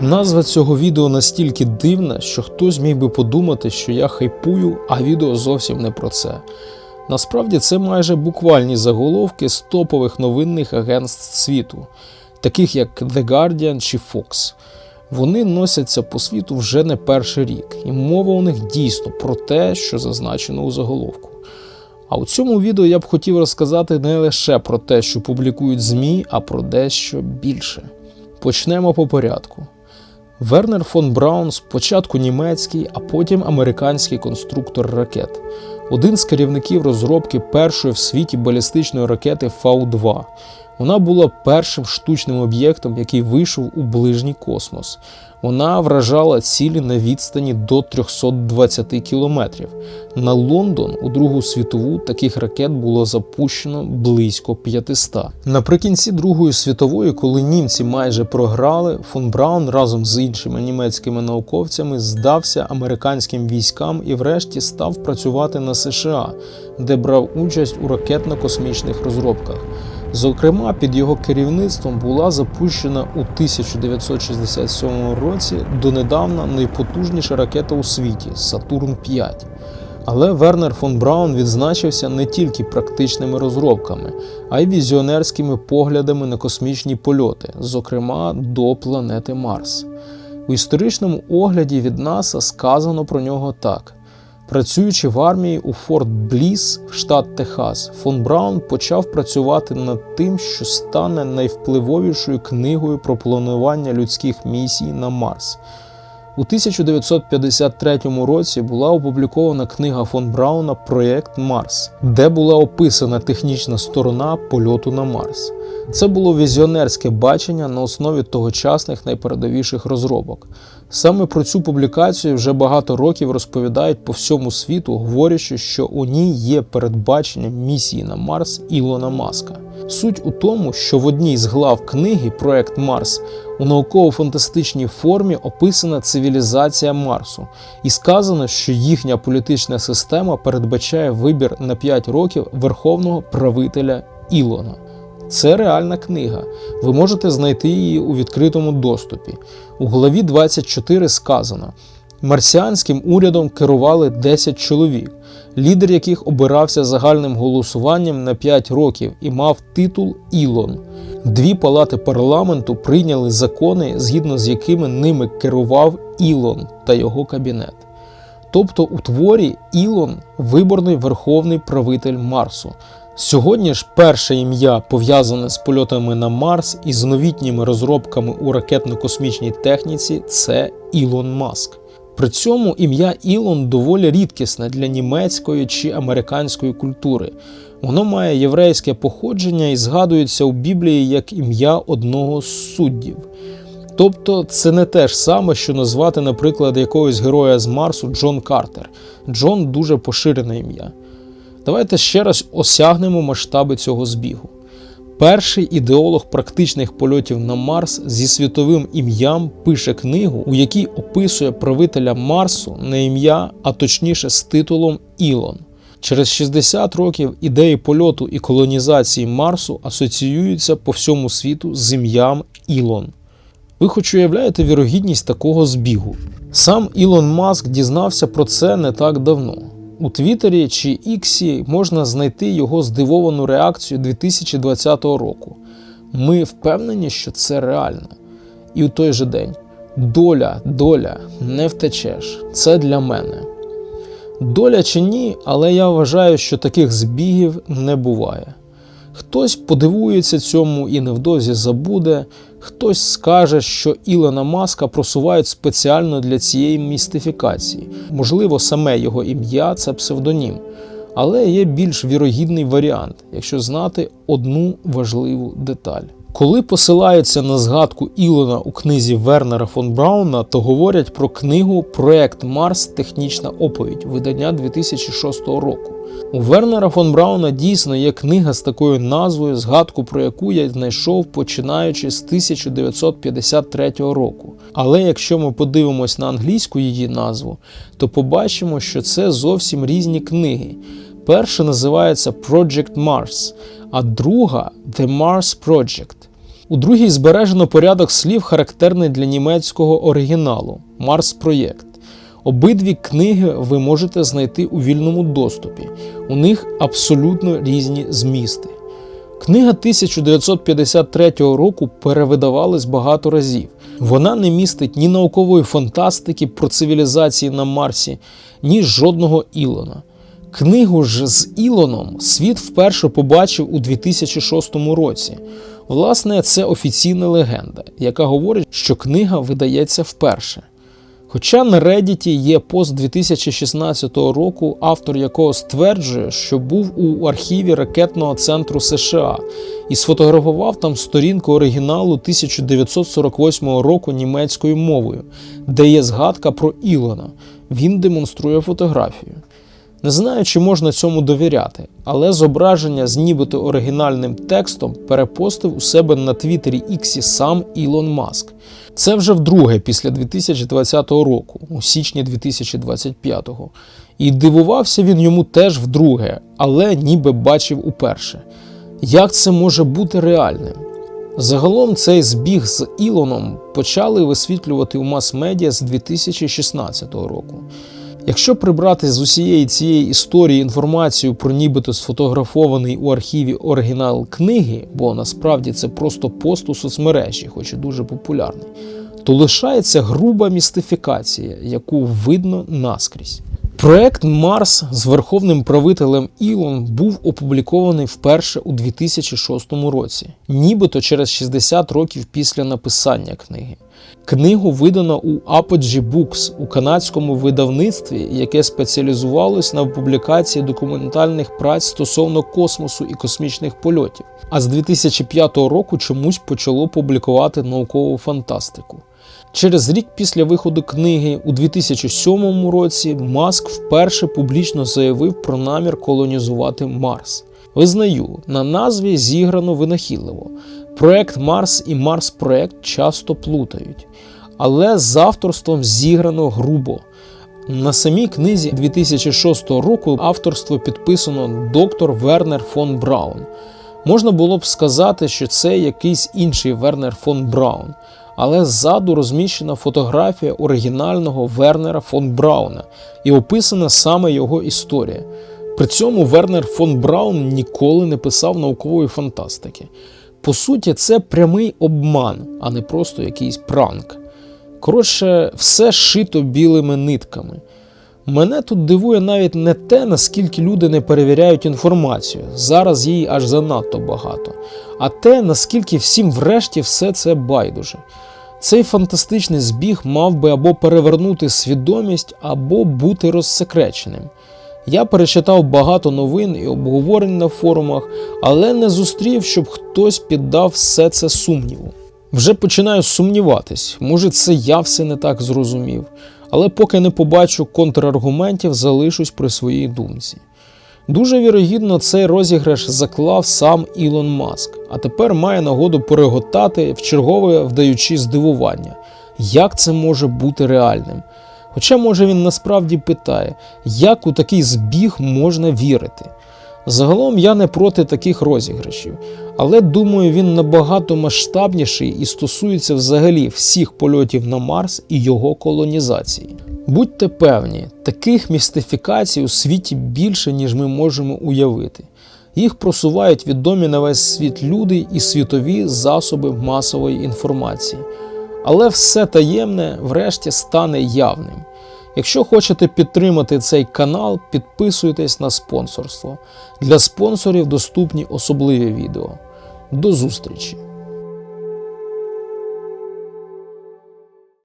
Назва цього відео настільки дивна, що хтось міг би подумати, що я хайпую, а відео зовсім не про це. Насправді це майже буквальні заголовки з топових новинних агентств світу, таких як The Guardian чи Fox. Вони носяться по світу вже не перший рік, і мова у них дійсно про те, що зазначено у заголовку. А у цьому відео я б хотів розказати не лише про те, що публікують ЗМІ, а про дещо більше. Почнемо по порядку. Вернер фон Браун спочатку німецький, а потім американський конструктор ракет, один з керівників розробки першої в світі балістичної ракети Фау-2. Вона була першим штучним об'єктом, який вийшов у ближній космос. Вона вражала цілі на відстані до 320 кілометрів. На Лондон у Другу світову таких ракет було запущено близько 500. Наприкінці Другої світової, коли німці майже програли, фон Браун разом з іншими німецькими науковцями здався американським військам і врешті став працювати на США, де брав участь у ракетно-космічних розробках. Зокрема, під його керівництвом була запущена у 1967 році донедавна найпотужніша ракета у світі Сатурн 5. Але Вернер фон Браун відзначився не тільки практичними розробками, а й візіонерськими поглядами на космічні польоти, зокрема до планети Марс. У історичному огляді від НАСА сказано про нього так. Працюючи в армії у Форт Бліс, штат Техас, фон Браун почав працювати над тим, що стане найвпливовішою книгою про планування людських місій на Марс. У 1953 році була опублікована книга фон Брауна Проєкт Марс, де була описана технічна сторона польоту на Марс. Це було візіонерське бачення на основі тогочасних найпередовіших розробок. Саме про цю публікацію вже багато років розповідають по всьому світу, говорячи, що у ній є передбачення місії на Марс Ілона Маска. Суть у тому, що в одній з глав книги Проект Марс у науково-фантастичній формі описана цивілізація Марсу, і сказано, що їхня політична система передбачає вибір на 5 років верховного правителя Ілона. Це реальна книга. Ви можете знайти її у відкритому доступі. У главі 24 сказано: марсіанським урядом керували 10 чоловік, лідер яких обирався загальним голосуванням на 5 років і мав титул Ілон. Дві палати парламенту прийняли закони, згідно з якими ними керував Ілон та його кабінет. Тобто у творі Ілон виборний верховний правитель Марсу. Сьогодні ж перше ім'я пов'язане з польотами на Марс і з новітніми розробками у ракетно-космічній техніці це Ілон Маск. При цьому ім'я Ілон доволі рідкісне для німецької чи американської культури. Воно має єврейське походження і згадується у Біблії як ім'я одного з суддів. Тобто це не те ж саме, що назвати, наприклад, якогось героя з Марсу Джон Картер. Джон дуже поширене ім'я. Давайте ще раз осягнемо масштаби цього збігу. Перший ідеолог практичних польотів на Марс зі світовим ім'ям пише книгу, у якій описує правителя Марсу на ім'я, а точніше з титулом Ілон. Через 60 років ідеї польоту і колонізації Марсу асоціюються по всьому світу з ім'ям Ілон. Ви хоч уявляєте вірогідність такого збігу? Сам Ілон Маск дізнався про це не так давно. У Твіттері чи Іксі можна знайти його здивовану реакцію 2020 року. Ми впевнені, що це реально. І у той же день доля, доля, не втечеш. Це для мене. Доля чи ні, але я вважаю, що таких збігів не буває. Хтось подивується цьому і невдовзі забуде, хтось скаже, що Ілона Маска просувають спеціально для цієї містифікації. Можливо, саме його ім'я це псевдонім. Але є більш вірогідний варіант, якщо знати одну важливу деталь. Коли посилаються на згадку Ілона у книзі Вернера фон Брауна, то говорять про книгу Проект Марс Технічна оповідь видання 2006 року. У Вернера фон Брауна дійсно є книга з такою назвою, згадку про яку я знайшов починаючи з 1953 року. Але якщо ми подивимось на англійську її назву, то побачимо, що це зовсім різні книги. Перша називається Project Mars, а друга The Mars Project. У другій збережено порядок слів, характерний для німецького оригіналу Марс Проєкт. Обидві книги ви можете знайти у вільному доступі. У них абсолютно різні змісти. Книга 1953 року перевидавалась багато разів. Вона не містить ні наукової фантастики про цивілізації на Марсі, ні жодного Ілона. Книгу ж з Ілоном світ вперше побачив у 2006 році. Власне, це офіційна легенда, яка говорить, що книга видається вперше. Хоча на Reddit є пост 2016 року, автор якого стверджує, що був у архіві ракетного центру США і сфотографував там сторінку оригіналу 1948 року німецькою мовою, де є згадка про Ілона. Він демонструє фотографію. Не знаю, чи можна цьому довіряти, але зображення з нібито оригінальним текстом перепостив у себе на Твіттері Іксі сам Ілон Маск. Це вже вдруге після 2020 року, у січні 2025-го. І дивувався він йому теж вдруге, але ніби бачив уперше. Як це може бути реальним? Загалом цей збіг з Ілоном почали висвітлювати у мас-медіа з 2016 року. Якщо прибрати з усієї цієї історії інформацію про нібито сфотографований у архіві оригінал книги, бо насправді це просто пост у соцмережі, хоч і дуже популярний, то лишається груба містифікація, яку видно наскрізь. Проект Марс з верховним правителем Ілон був опублікований вперше у 2006 році, нібито через 60 років після написання книги. Книгу видано у Apogee Books у канадському видавництві, яке спеціалізувалось на публікації документальних праць стосовно космосу і космічних польотів. А з 2005 року чомусь почало публікувати наукову фантастику. Через рік після виходу книги у 2007 році Маск вперше публічно заявив про намір колонізувати Марс. Визнаю, на назві зіграно винахідливо. Проект Марс і Марс Проект часто плутають, але з авторством зіграно грубо. На самій книзі 2006 року авторство підписано доктор Вернер фон Браун. Можна було б сказати, що це якийсь інший Вернер фон Браун, але ззаду розміщена фотографія оригінального Вернера фон Брауна і описана саме його історія. При цьому Вернер фон Браун ніколи не писав наукової фантастики. По суті, це прямий обман, а не просто якийсь пранк. Коротше, все шито білими нитками. Мене тут дивує навіть не те, наскільки люди не перевіряють інформацію, зараз її аж занадто багато, а те, наскільки всім врешті все це байдуже. Цей фантастичний збіг мав би або перевернути свідомість, або бути розсекреченим. Я перечитав багато новин і обговорень на форумах, але не зустрів, щоб хтось піддав все це сумніву. Вже починаю сумніватись, може, це я все не так зрозумів, але поки не побачу контраргументів, залишусь при своїй думці. Дуже вірогідно, цей розіграш заклав сам Ілон Маск, а тепер має нагоду переготати в чергове вдаючи здивування, як це може бути реальним. Хоча, може, він насправді питає, як у такий збіг можна вірити. Загалом я не проти таких розіграшів, але думаю, він набагато масштабніший і стосується взагалі всіх польотів на Марс і його колонізації. Будьте певні, таких містифікацій у світі більше, ніж ми можемо уявити. Їх просувають відомі на весь світ люди і світові засоби масової інформації. Але все таємне врешті стане явним. Якщо хочете підтримати цей канал, підписуйтесь на спонсорство. Для спонсорів доступні особливі відео. До зустрічі!